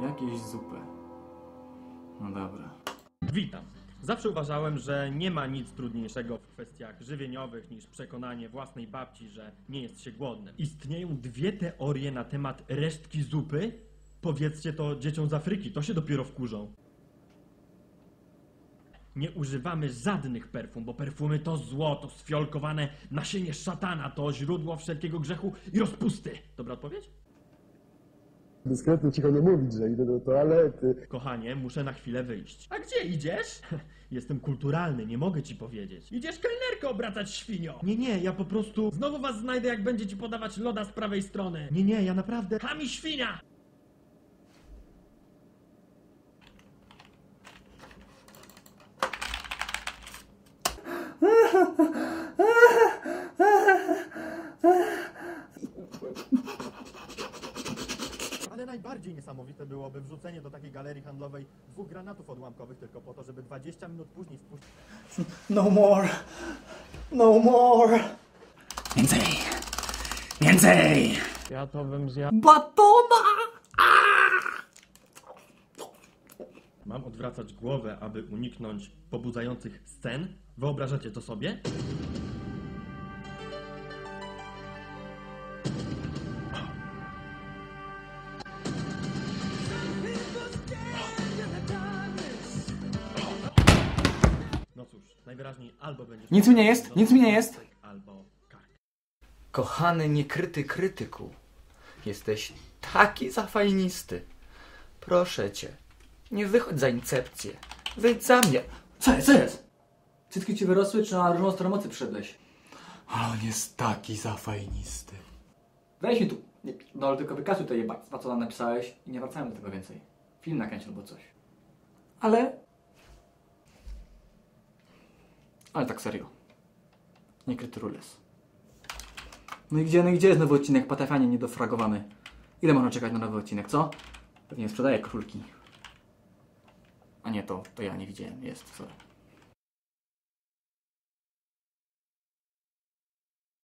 Jakieś zupę. No dobra. Witam. Zawsze uważałem, że nie ma nic trudniejszego w kwestiach żywieniowych niż przekonanie własnej babci, że nie jest się głodnym. Istnieją dwie teorie na temat resztki zupy. Powiedzcie to dzieciom z Afryki, to się dopiero wkurzą. Nie używamy żadnych perfum, bo perfumy to zło, to sfiolkowane nasienie szatana, to źródło wszelkiego grzechu i rozpusty. Dobra odpowiedź? Dyskretnie cicho nie mówić, że idę do toalety. Kochanie, muszę na chwilę wyjść. A gdzie idziesz? Jestem kulturalny, nie mogę ci powiedzieć. Idziesz kelnerkę obracać świnio. Nie, nie, ja po prostu znowu was znajdę, jak będzie ci podawać loda z prawej strony. Nie, nie, ja naprawdę... Kami świnia! Ale najbardziej niesamowite byłoby wrzucenie do takiej galerii handlowej dwóch granatów odłamkowych tylko po to, żeby 20 minut później wpuścić... No more. No more. Więcej! Więcej! Ja to bym zjadł... Batona! Mam odwracać głowę, aby uniknąć pobudzających scen? Wyobrażacie to sobie? Najwyraźniej albo będzie... Nic mi nie jest, nic mi nie jest. Albo kark. Kochany niekryty krytyku, jesteś taki zafajnisty. Proszę cię, nie wychodź za incepcję. Wyjdź za mnie. Co jest, co jest? Cytki ci wyrosły, czy na różną stronę mocy przyszedłeś? Ale on jest taki zafajnisty. Weź mi tu. Nie, No ale tylko wykasuj to jebać, co nam napisałeś i nie wracajmy do tego więcej. Film nakręć albo coś. Ale... Ale tak serio. Niekryty rules. No i gdzie, no i gdzie jest nowy odcinek? Patafianie niedofragowany. Ile można czekać na nowy odcinek, co? Pewnie sprzedaje królki. A nie, to, to ja nie widziałem. Jest, sorry.